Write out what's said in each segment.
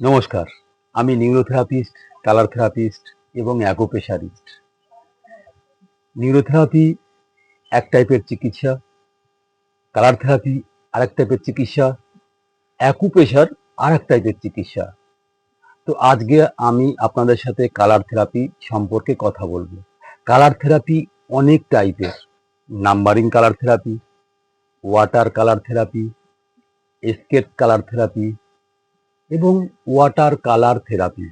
নমস্কার, আমি neurotherapist colour therapist এবং অ্যাকোপেশারিস্ট নিউরোথেরাপি এক টাইপের চিকিৎসা কালার থেরাপি আর এক টাইপের চিকিৎসা অ্যাকুপেশার আর এক টাইপের চিকিৎসা। তো আজকে আমি আপনাদের সাথে কালার থেরাপি সম্পর্কে কথা বলব। কালার থেরাপি অনেক টাইপের, numbering colour therapy water colour therapy এসকেট colour therapy এবং water colour therapy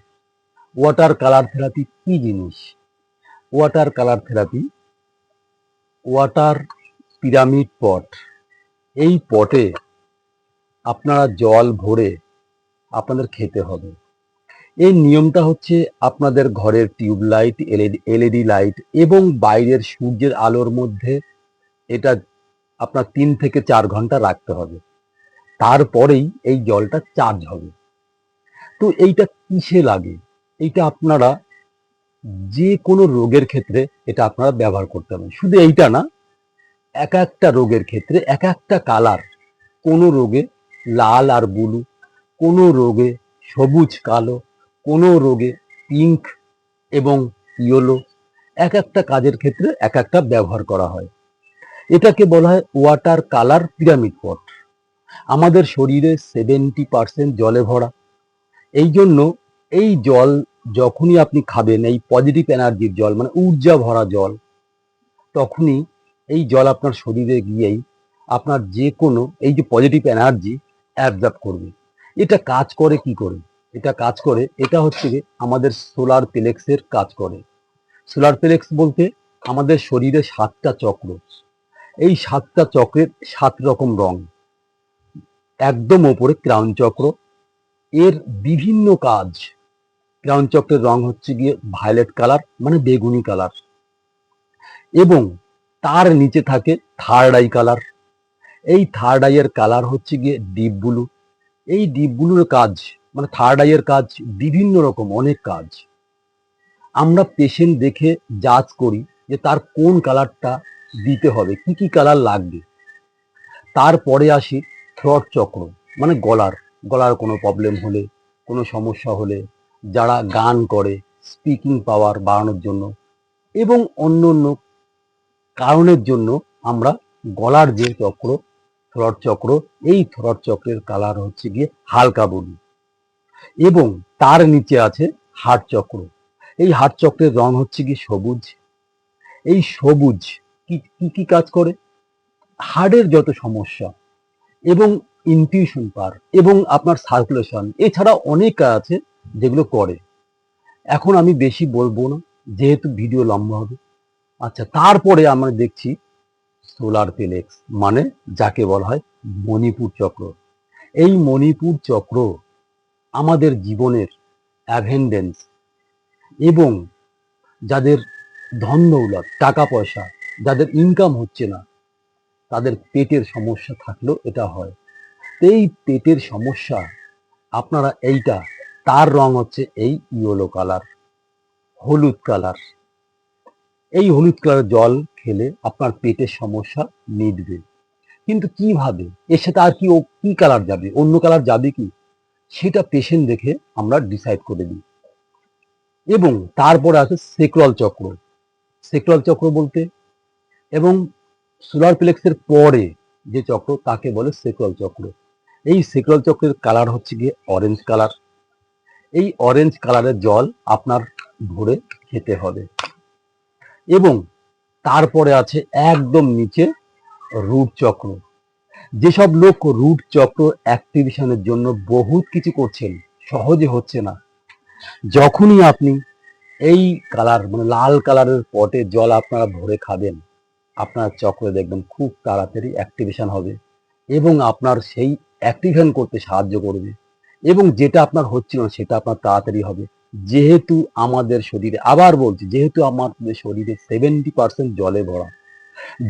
water colour therapy কি জিনিস? Water colour therapy water pyramid pot এই পটে আপনারা জল ভরে আপনাদের খেতে হবে। এই নিয়মটা হচ্ছে আপনাদের ঘরের টিউব লাইট এলইডি লাইট এবং বাইরের সূর্যের আলোর মধ্যে এটা আপনার তিন থেকে চার ঘণ্টা রাখতে হবে। তারপরেই এই জলটা চার্জ হবে। তো এইটা কিসে লাগে? এইটা আপনারা যে কোনো রোগের ক্ষেত্রে এটা আপনারা ব্যবহার করতে পারেন। শুধু এইটা না, এক একটা রোগের ক্ষেত্রে, এক একটা কালার, কোনো রোগে লাল আর ব্লু, কোনো রোগে সবুজ, কালো, কোনো রোগে পিঙ্ক এবং ইয়েলো, এক একটা কাজের ক্ষেত্রে এক একটা ব্যবহার করা হয়। এটাকে বলা হয় ওয়াটার কালার পিরামিড পট। আমাদের শরীরে সেভেন্টি পার্সেন্ট জলে ভরা এই জন্য এই জল যখনই আপনি খাবেন, এই পজিটিভ এনার্জির জল মানে ঊর্জা ভরা জল, তখনই এই জল আপনার শরীরে গিয়েই আপনার যে কোনো এই যে পজিটিভ এনার্জি অ্যাবজর্ব করবে। এটা কাজ করে কি করে? এটা কাজ করে, এটা হচ্ছে আমাদের সোলার প্লেক্সের কাজ করে। সোলার প্লেক্স বলতে আমাদের শরীরে সাতটা চক্র। এই সাতটা চক্রের সাত রকম রং। একদম ওপরে ক্রাউন চক্র এর বিভিন্ন কাজ। ক্রাউন চক্রের রং হচ্ছে গিয়ে ভায়োলেট কালার মানে বেগুনি কালার এবং তার নিচে থাকে থার্ড আই কালার এই থার্ড আইয়ের কালার হচ্ছে গিয়ে ডিপ ব্লু এই ডিপ ব্লুর কাজ মানে থার্ড আইয়ের কাজ বিভিন্ন রকম, অনেক কাজ। আমরা পেশেন্ট দেখে জাজ করি যে তার কোন কালারটা দিতে হবে, কি কি কালার লাগবে। তারপরে আসি থ্রট চক্র মানে গলার। গলার কোনো প্রবলেম হলে, কোনো সমস্যা হলে, যারা গান করে স্পিকিং পাওয়ার বাড়ানোর জন্য এবং অন্য অন্য কারণের জন্য আমরা গলার যে চক্র থ্রট চক্র, এই থ্রট চক্রের কালার হচ্ছে গিয়ে হালকা বলি এবং তার নিচে আছে হাট চক্র। এই হাট চক্রের রং হচ্ছে গিয়ে সবুজ। এই সবুজ কি কি কাজ করে? হার্টের যত সমস্যা এবং ইনটিউশন পার এবং আপনার সার্কুলেশন এছাড়া অনেক আছে যেগুলো করে। এখন আমি বেশি বলব না, যেহেতু ভিডিও লম্বা হবে। আচ্ছা তারপরে আমরা দেখছি সোলার প্লেক্স মানে যাকে বলা হয় মণিপুর চক্র। এই মণিপুর চক্র আমাদের জীবনের অ্যাভেন্ডেন্স এবং যাদের ধন দৌলত, টাকা পয়সা, যাদের ইনকাম হচ্ছে না, তাদের পেটের সমস্যা থাকলেও এটা হয়। এই পেটের সমস্যা, আপনারা এইটা, তার রং হচ্ছে এই ইয়েলো কালার, হলুদ কালার। এই হলুদ কালার জল খেলে আপনার পেটের সমস্যা মিটবে। কিন্তু কীভাবে? এর সাথে আর কি ও, কি কালার যাবে? অন্য কালার যাবে কি? সেটা পেশেন্ট দেখে আমরা ডিসাইড করে দিই। এবং তারপরে আছে সেক্রল চক্র। সেক্রল চক্র বলতে? এবং সোলার প্লেক্সের পরে যে চক্র, তাকে বলে সেক্রল চক্র। এই সেক্রল চক্রের কালার হচ্ছে গিয়ে অরেঞ্জ কালার এই অরেঞ্জ কালারের জল আপনার ভরে খেতে হবে। এবং তারপরে আছে একদম নিচে রুট চক্র। যেসব লোক রুট চক্র অ্যাক্টিভেশনের জন্য বহুত কিছু করছেন, সহজে হচ্ছে না। যখনই আপনি এই কালার মানে লাল কালারের পটে জল আপনারা ভরে খাবেন, আপনার চক্রে দেখবেন খুব তাড়াতাড়ি অ্যাক্টিভেশন হবে। এবং আপনার সেই অ্যাক্টিভেশন করতে সাহায্য করবে। এবং যেটা আপনার হচ্ছিল না, সেটা আপনার তাড়াতাড়ি হবে। যেহেতু আমাদের শরীরে, আবার বলছি, যেহেতু আমাদের শরীরে সেভেন্টি পার্সেন্ট জলে ভরা,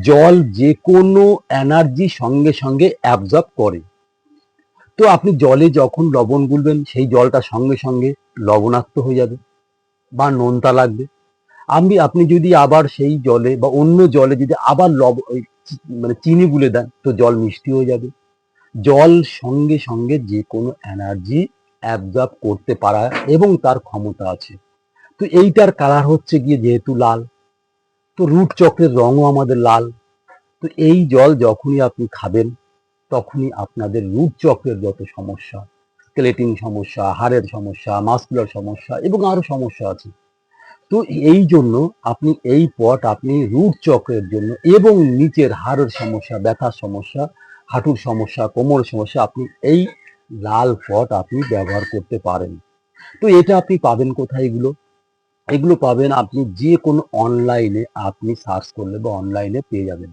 জল যে কোনো এনার্জি সঙ্গে সঙ্গে অ্যাবজর্ব করে। তো আপনি জলে যখন লবণ গুলবেন, সেই জলটা সঙ্গে সঙ্গে লবণাক্ত হয়ে যাবে বা নোনতা লাগবে। আমি, আপনি যদি আবার সেই জলে বা অন্য জলে যদি আবার লব মানে চিনি গুলে দেন, তো জল মিষ্টি হয়ে যাবে। জল সঙ্গে সঙ্গে যে কোনো এনার্জি অ্যাবজর্ব করতে পারা এবং তার ক্ষমতা আছে। তো এইটার কালার হচ্ছে গিয়ে যেহেতু লাল, তো রুট চক্রের রঙও আমাদের লাল। তো এই জল যখনই আপনি খাবেন, তখনই আপনাদের রুট চক্রের যত সমস্যা স্কেলেটিং সমস্যা, হাড়ের সমস্যা মাস্কুলার সমস্যা এবং আরও সমস্যা আছে। তো এই জন্য আপনি এই পট আপনি রুট চক্রের জন্য এবং নিচের হাড়ের সমস্যা, ব্যথার সমস্যা হাঁটুর সমস্যা, কোমরের সমস্যা, আপনি এই লাল পট আপনি ব্যবহার করতে পারেন। তো এটা আপনি পাবেন কোথায় এগুলো? এগুলো পাবেন আপনি যে কোনো অনলাইনে আপনি সার্চ করলে বা অনলাইনে পেয়ে যাবেন।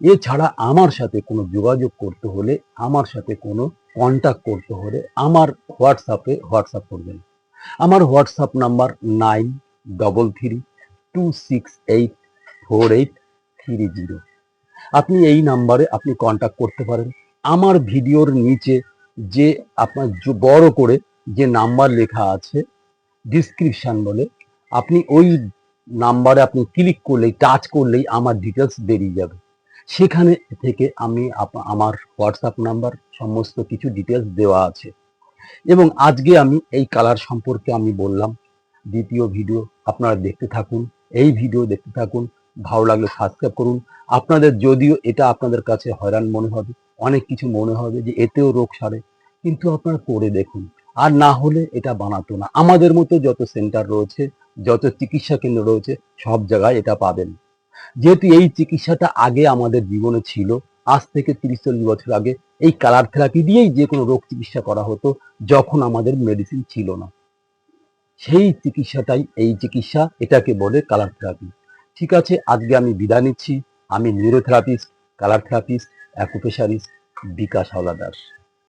এছাড়া আমার সাথে কোনো যোগাযোগ করতে হলে আমার সাথে কোনো কন্ট্যাক্ট করতে হলে আমার হোয়াটসঅ্যাপে হোয়াটসঅ্যাপ করবেন। আমার WhatsApp number nine double three two six eight four eight three zero আপনি এই নাম্বারে আপনি কন্ট্যাক্ট করতে পারেন। আমার ভিডিওর নিচে যে আপনার বড় করে যে নাম্বার লেখা আছে ডিসক্রিপশন বলে, আপনি ওই নাম্বারে আপনি ক্লিক করলেই টাচ করলেই আমার ডিটেলস বেরিয়ে যাবে। সেখানে থেকে আমি আমার হোয়াটসঅ্যাপ নাম্বার সমস্ত কিছু ডিটেলস দেওয়া আছে। এবং আজকে আমি এই কালার সম্পর্কে আমি বললাম, দ্বিতীয় ভিডিও আপনারা দেখতে থাকুন, এই ভিডিও দেখতে থাকুন ভালো লাগলে সাবস্ক্রাইব করুন। আপনাদের যদিও এটা আপনাদের কাছে হয়রান মনে হবে, অনেক কিছু মনে হবে যে এতেও রোগ সারে, কিন্তু আপনারা করে দেখুন। আর না হলে এটা বানাতো না। আমাদের মতো যত সেন্টার রয়েছে, যত চিকিৎসা কেন্দ্র রয়েছে, সব জায়গায় এটা পাবেন। যেহেতু এই চিকিৎসাটা আগে আমাদের জীবনে ছিল, আজ থেকে তিরিশ চল্লিশ বছর আগে এই কালার থেরাপি দিয়েই যে কোনো রোগ চিকিৎসা করা হতো, যখন আমাদের মেডিসিন ছিল না। সেই চিকিৎসাটাই, এই চিকিৎসা এটাকে বলে কালার থেরাপি ঠিক আছে আজকে আমি বিদায় নিচ্ছি। আমি neurotherapist colour therapist acupressurist Bikash Howlader.